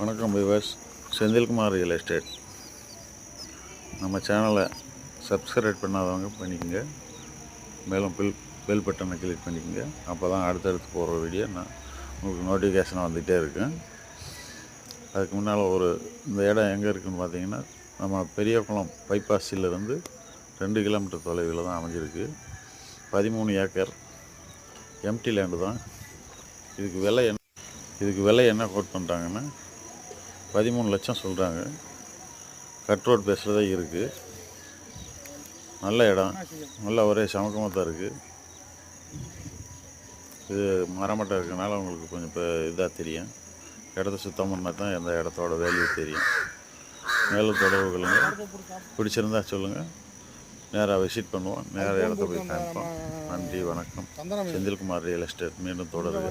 வணக்கம் viewers Senthilkumar real estate நம்ம சேனலை சப்ஸ்கிரைப் பண்ணாதவங்க பண்ணிக்கோங்க. மேலும் பில் பெல் பட்டனை கிளிக் பண்ணிக்கோங்க. அப்போ தான் அடுத்தடுத்து போகிற வீடியோ நான் உங்களுக்கு நோட்டிஃபிகேஷன் வந்துகிட்டே இருக்கும். அதுக்கு முன்னால் ஒரு இந்த இடம் எங்கே இருக்குதுன்னு பார்த்தீங்கன்னா நம்ம பெரியகுளம் பைபாஸிலிருந்து ரெண்டு கிலோமீட்டர் தொலைவில் தான் அமைஞ்சிருக்கு. பதிமூணு ஏக்கர் எம்டி லேண்டு தான். இதுக்கு விலை என்ன இதுக்கு விலை என்ன கோட் பண்ணுறாங்கன்னா பதிமூணு லட்சம் சொல்கிறாங்க கட் ரோட் பேஸில் தான் இருக்குது நல்ல இடம். நல்ல ஒரே சமக்கமாக தான் இருக்குது இது மரமட்டை இருக்கனால உங்களுக்கு கொஞ்சம் இப்போ இதாக தெரியும். இடத்த சுத்தம் பண்ணால் தான் எந்த இடத்தோட வேல்யூ தெரியும். மேலும் தொடர்பு கொள்ளுங்க பிடிச்சிருந்தா சொல்லுங்கள் நேராக விசிட் பண்ணுவோம். நேராக இடத்த போய் காமிப்போம் நன்றி வணக்கம். செந்தில்குமார் ரியல் எஸ்டேட் மீண்டும் தொடருங்க